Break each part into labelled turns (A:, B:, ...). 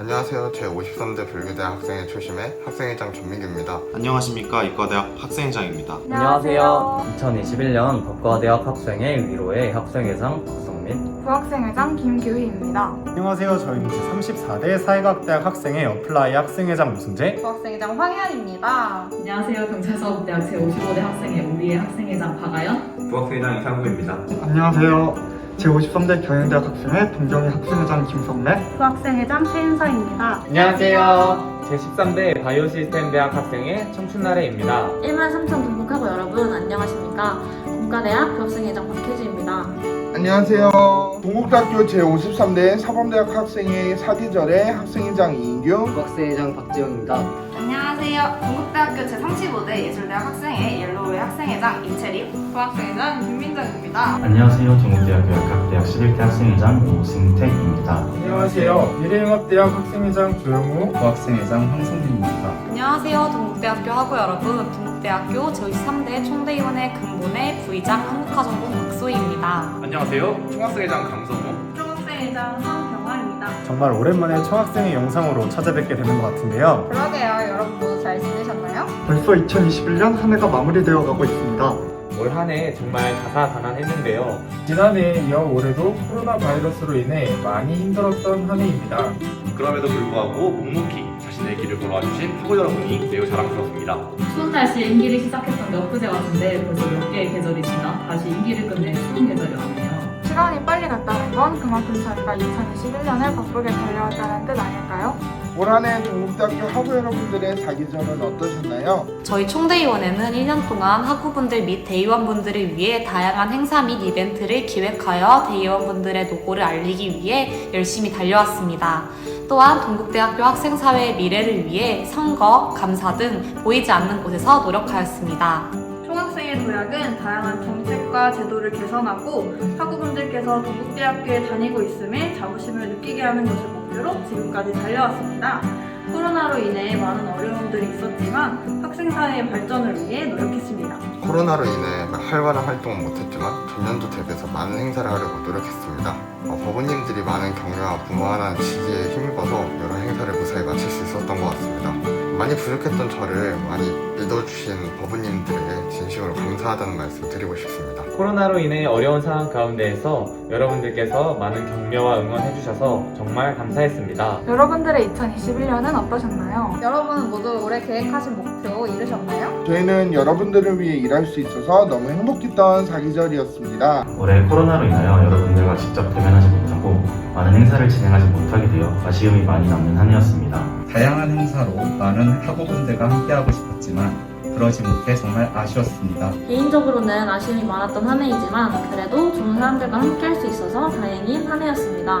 A: 안녕하세요. 제 53대 불교대 학생회 초심의 학생회장 전민규입니다.
B: 안녕하십니까 이과대학 학생회장입니다.
C: 안녕하세요. 2021년 법과대학 학생회 위로의 학생회장 박성민.
D: 부학생회장 김규희입니다.
E: 안녕하세요. 저희는 제34대 사회과학대학 학생회 어플라이 학생회장 노승재.
D: 부학생회장 황현입니다.
F: 안녕하세요. 경찰서대학 제55대 학생회 우리의 학생회장 박아연.
B: 부학생회장 이상구입니다.
G: 안녕하세요. 제53대 경영대학 학생회 동경의 학생회장 김성래
D: 부학생회장 최인서입니다.
C: 안녕하세요. 제13대 바이오 시스템 대학 학생회 청춘나래입니다.
H: 1만 3천 동북하고 여러분 안녕하십니까 국가대학 부학생회장 박혜주입니다
I: 안녕하세요. 동국대학교 제53대 사범대학 학생회 사계절의 학생회장 이인규,
J: 부학생회장 박지영입니다.
D: 안녕하세요. 동국대학교 제35대 예술대학 학생회 옐로우의 학생회장 이채림, 부학생회장 김민정입니다.
K: 안녕하세요. 동국대학교 약학대학 11대 학생회장 오승택입니다.
E: 안녕하세요. 미래융합대학 학생회장 조영우.
J: 부학생회장 황성민입니다.
H: 안녕하세요 동국대학교 학우 여러분 동국대학교 제23대 총대위원회 근본의 부의장 한국화전공 박소희입니다
B: 안녕하세요. 총학생회장 강성호.
D: 총학생회장 황병화입니다.
E: 정말 오랜만에 총학생회 영상으로 찾아뵙게 되는 것 같은데요.
D: 그러게요. 여러분?
G: 벌써 2021년 한 해가 마무리되어 가고 있습니다.
C: 올 한 해 정말 다사다난했는데요.
E: 지난해에 이어 올해도 코로나 바이러스로 인해 많이 힘들었던 한 해입니다.
B: 그럼에도 불구하고 묵묵히 자신의 길을 걸어와 주신 학우 여러분이 매우 자랑스럽습니다.
F: 추운 날씨에 임기를 시작했던 게 엊그제 같은데 벌써 몇 개의 계절이 지나 다시 임기를 끝낸 추운 계절이 왔네요.
D: 시간이 빨리 갔다는 건 그만큼 저희가 2021년을 바쁘게 달려왔다는 뜻 아닐까요?
I: 올한해 동국대학교 학우 여러분들의 사계절은 어떠셨나요?
H: 저희 총대위원회는 1년 동안 학우분들 및 대의원분들을 위해 다양한 행사 및 이벤트를 기획하여 대의원분들의 노고를 알리기 위해 열심히 달려왔습니다. 또한 동국대학교 학생사회의 미래를 위해 선거, 감사 등 보이지 않는 곳에서 노력하였습니다.
D: 총학생회 도약은 다양한 정책 과 제도를 개선하고 학우분들께서 동국대학교에 다니고 있음에 자부심을 느끼게 하는 것을 목표로 지금까지 달려왔습니다. 코로나로 인해 많은 어려움들이 있었지만 학생사회의 발전을 위해 노력했습니다.
A: 코로나로 인해 활발한 활동은 못했지만 전년도 대비해서 많은 행사를 하려고 노력했습니다. 어, 법원님들이 많은 격려와 무한한 지지에 힘입어서 여러 행사를 무사히 마칠 수 있었던 것 같습니다. 많이 부족했던 저를 많이 믿어주신 법원님들에게 진심으로 감사하다는 말씀 드리고 싶습니다.
C: 코로나로 인해 어려운 상황 가운데에서 여러분들께서 많은 격려와 응원해주셔서 정말 감사했습니다.
D: 여러분들의 2021년은 어떠셨나요? 여러분 모두 올해 계획하신 목표 이루셨나요?
I: 저희는 여러분들을 위해 일할 수 있어서 너무 행복했던 사계절이었습니다.
K: 올해 코로나로 인하여 여러분들과 직접 대면하지 못하고 많은 행사를 진행하지 못하게 되어 아쉬움이 많이 남는 한 해였습니다.
J: 다양한 행사로 많은 학우분들과 함께하고 싶었지만 그러지 못해 정말 아쉬웠습니다.
H: 개인적으로는 아쉬움이 많았던 한 해이지만 그래도 좋은 사람들과 함께 할 수 있어서 다행인 한 해였습니다.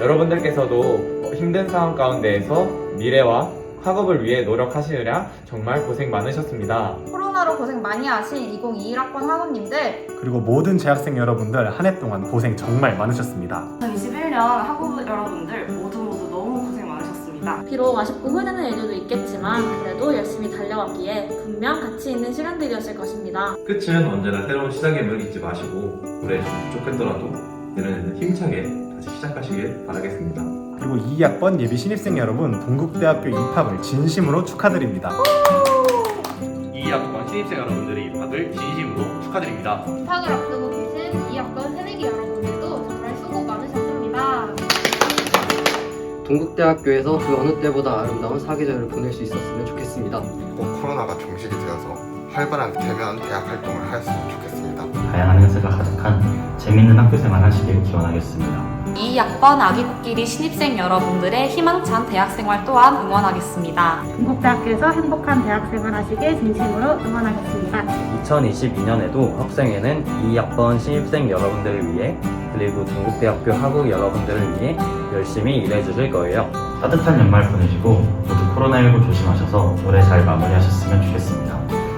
C: 여러분들께서도 힘든 상황 가운데에서 미래와 학업을 위해 노력하시느라 정말 고생 많으셨습니다.
D: 코로나로 고생 많이 하신 2021학번 학우님들
E: 그리고 모든 재학생 여러분들 한 해 동안 고생 정말 많으셨습니다.
D: 2021년 학우 여러분들 모두 모두 많으셨습니다.
H: 비록 아쉽고 후회되는 일들도 있겠지만 그래도 열심히 달려왔기에 분명 가치 있는 시간들이었을 것입니다.
B: 끝은 언제나 새로운 시작임을 잊지 마시고 올해 좀 부족했더라도 내년에는 힘차게 다시 시작하시길 바라겠습니다.
E: 그리고 2학번 예비 신입생 여러분 동국대학교 입학을 진심으로 축하드립니다.
B: 2학번 신입생 여러분들의 입학을 진심으로 축하드립니다.
H: 입학을 앞두고 계신
J: 동국대학교에서 그 어느 때보다 아름다운 사계절을 보낼 수 있었으면 좋겠습니다.
A: 꼭 코로나가 종식이 되어서 활발한 대면 대학 활동을 하였으면 좋겠습니다.
K: 다양한 행사가 가득한 재밌는 학교생활 하시길 기원하겠습니다.
H: 2학번 아기 코끼리 신입생 여러분들의 희망찬 대학생활 또한 응원하겠습니다.
D: 동국대학교에서 행복한 대학생활 하시길 진심으로 응원하겠습니다.
C: 2022년에도 학생회는 2학번 신입생 여러분들을 위해 그리고 동국대학교 학우 여러분들을 위해 열심히 일해주실 거예요.
K: 따뜻한 연말 보내시고 모두 코로나19 조심하셔서 올해 잘 마무리하셨으면 좋겠습니다.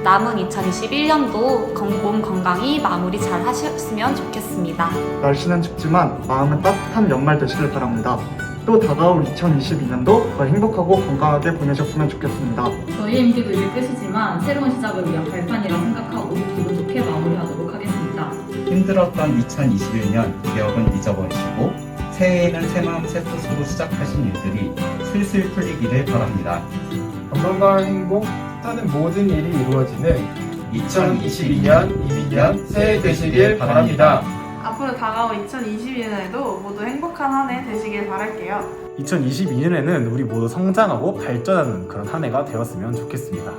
H: 남은 2021년도 건공 건강히 마무리 잘 하셨으면 좋겠습니다.
G: 날씨는 춥지만 마음은 따뜻한 연말 되시길 바랍니다. 또 다가올 2022년도 더 행복하고 건강하게 보내셨으면 좋겠습니다.
F: 저희 임기도 이제 끝이지만 새로운 시작을 위한 발판이라 생각하고 기분 좋게 마무리하도록 하겠습니다.
J: 힘들었던 2021년 기억은 잊어버리시고 새해에는 새 마음 새 뜻으로 시작하신 일들이 슬슬 풀리기를 바랍니다.
E: 건강과 행복, 뜻하는 모든 일이 이루어지는 2022년 이민년 새해 되시길 바랍니다.
D: 앞으로 다가올 2022년에도 모두 행복한 한 해 되시길 바랄게요.
E: 2022년에는 우리 모두 성장하고 발전하는 그런 한 해가 되었으면 좋겠습니다.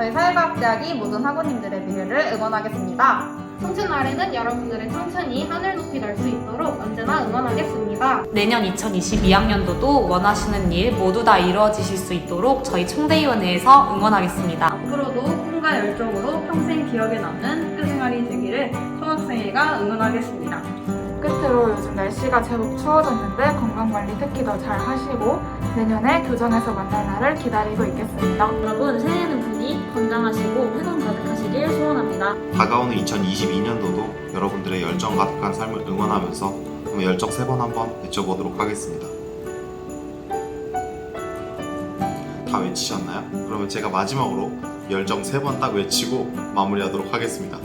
D: 저희 사회과학대학이 모든 학우님들의 미래를 응원하겠습니다. 청춘날에는 여러분들의 청춘이 하늘 높이 날 수 있도록 언제나 응원하겠습니다.
H: 내년 2022학년도도 원하시는 일 모두 다 이루어지실 수 있도록 저희 총대위원회에서 응원하겠습니다.
D: 앞으로도 꿈과 열정으로 평생 기억에 남는 학교 생활이 되기를 총학생회가 응원하겠습니다.
L: 끝으로 요즘 날씨가 제법 추워졌는데 건강관리 특히 더 잘 하시고 내년에 교정에서 만날 날을 기다리고 있겠습니다.
H: 여러분 새해에는 부디 건강하시고 회동 가득하시길 소원합니다.
M: 다가오는 2022년도도 여러분들의 열정 가득한 삶을 응원하면서 그럼 열정 세 번 한번 외쳐보도록 하겠습니다. 다 외치셨나요? 그러면 제가 마지막으로 열정 세 번 딱 외치고 마무리하도록 하겠습니다.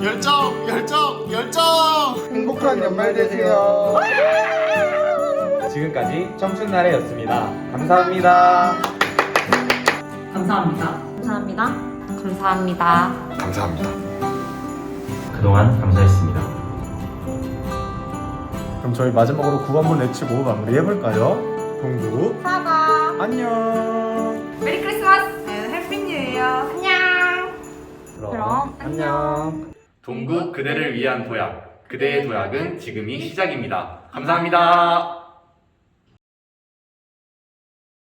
M: 열정! 열정! 열정!
I: 행복한 연말 되세요.
C: 지금까지 청춘나래였습니다. 감사합니다.
F: 감사합니다.
H: 감사합니다. 감사합니다.
A: 감사합니다.
K: 그동안 감사했습니다.
E: 그럼 저희 마지막으로 구호 한번 외치고 마무리해볼까요? 동구
D: 사과
E: 안녕.
D: 메리 크리스마스 앤 해피 뉴 이어 안녕
L: 그럼
C: 안녕.
B: 동국 그대를 위한 도약. 그대의 도약은 지금이 시작입니다. 감사합니다.